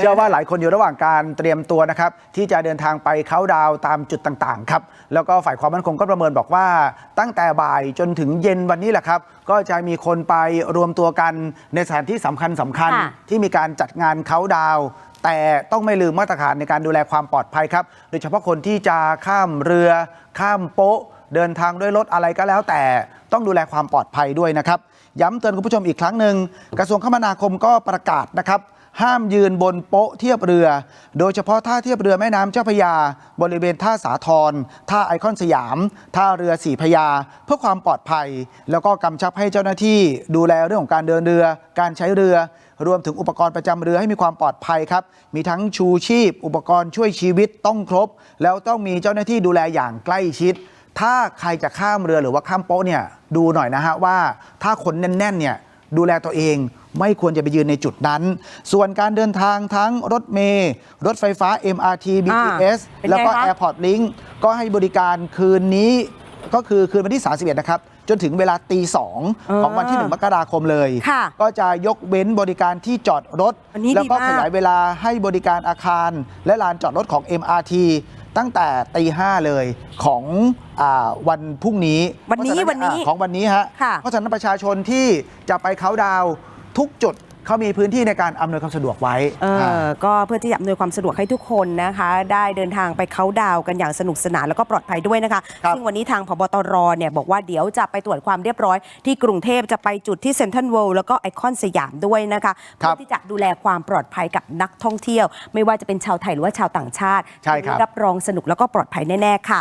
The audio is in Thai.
เชื่อว่าหลายคนอยู่ระหว่างการเตรียมตัวนะครับที่จะเดินทางไปเข้าน์ดาวน์ตามจุดต่างๆครับแล้วก็ฝ่ายความมั่นคงก็ประเมินบอกว่า ตั้งแต่บ่ายจนถึงเย็นวันนี้แหละครับก็จะมีคนไปรวมตัวกันในสถานที่สำคัญสคัญค่ะๆที่มีการจัดงานเข้าน์ดาวน์แต่ต้องไม่ลืมมาตรฐานในการดูแลความปลอดภัยครับ โดยเฉพาะคนที่จะข้ามเรือ ข้ามโป๊ะ เดินทางด้วยรถอะไรก็แล้ว แต่ต้องดูแลความปลอดภัยด้วยนะครับ ย้ำเตือนคุณผู้ชมอีกครั้งหนึ่งกระทรวงคมนาคมก็ประกาศนะครับ ห้ามยืนบนโป๊ะเทียบเรือ โดยเฉพาะท่าเทียบเรือแม่น้ำเจ้าพระยา บริเวณท่าสาทรท่าไอคอนสยาม ท่าเรือสีพระยา เพื่อความปลอดภัย แล้วก็กำชับให้เจ้าหน้าที่ดูแลเรื่องของการเดินเรือ การใช้เรือ รวมถึงอุปกรณ์ประจำเรือให้มีความปลอดภัยครับ มีทั้งชูชีพ อุปกรณ์ช่วยชีวิตต้องครบ แล้วต้องมีเจ้าหน้าที่ดูแลอย่างใกล้ชิดถ้าใครจะข้ามเรือหรือว่าข้ามโป๊ะเนี่ยดูหน่อยนะฮะว่าถ้าคนแน่นๆเนี่ยดูแลตัวเอง ไม่ควรจะไปยืนในจุดนั้น ส่วนการเดินทางทั้งรถเมล์รถไฟฟ้า MRT BTS เป็นไงแล้วก็คะ Airport Link ก็ให้บริการคืนนี้ก็คือคืนวันที่ 31 นะครับ จนถึงเวลาตีสองของวันที่ 1 มกราคมเลยค่ะก็จะยกเว้นบริการที่จอดรถอันนี้แล้วก็ดีมากขยายเวลาให้บริการอาคาร และลานจอดรถของ MRT ตั้งแต่ตีห้าเลยของอาวันพรุ่งนี้ วันนี้เพราะฉะวันนี้อ่าของวันนี้ฮะค่ะเพราะฉะนั้นประชาชนที่จะไปเขาน์ดาวน์ ทุกจุดเขามีพื้นที่ในการอำนวยความสะดวกไว้เออก็เพื่อที่จะอำนวยความสะดวกให้ทุกคนนะคะ ได้เดินทางไปเขาดาวกันอย่างสนุกสนานแล้วก็ปลอดภัยด้วยนะคะซึ่งวันนี้ทางพบตรเนี่ยบอกว่าเดี๋ยวจะไปตรวจความเรียบร้อย ที่กรุงเทพจะไปจุดที่เซ็นทรัลเวิลด์แล้วก็ไอคอนสยามด้วยนะคะเพื่อที่จะดูแลความปลอดภัยกับนักท่องเที่ยว ไม่ว่าจะเป็นชาวไทยหรือว่าชาวต่างชาติใช่ครับรับรองสนุกแล้วก็ปลอดภัยแน่ๆค่ะ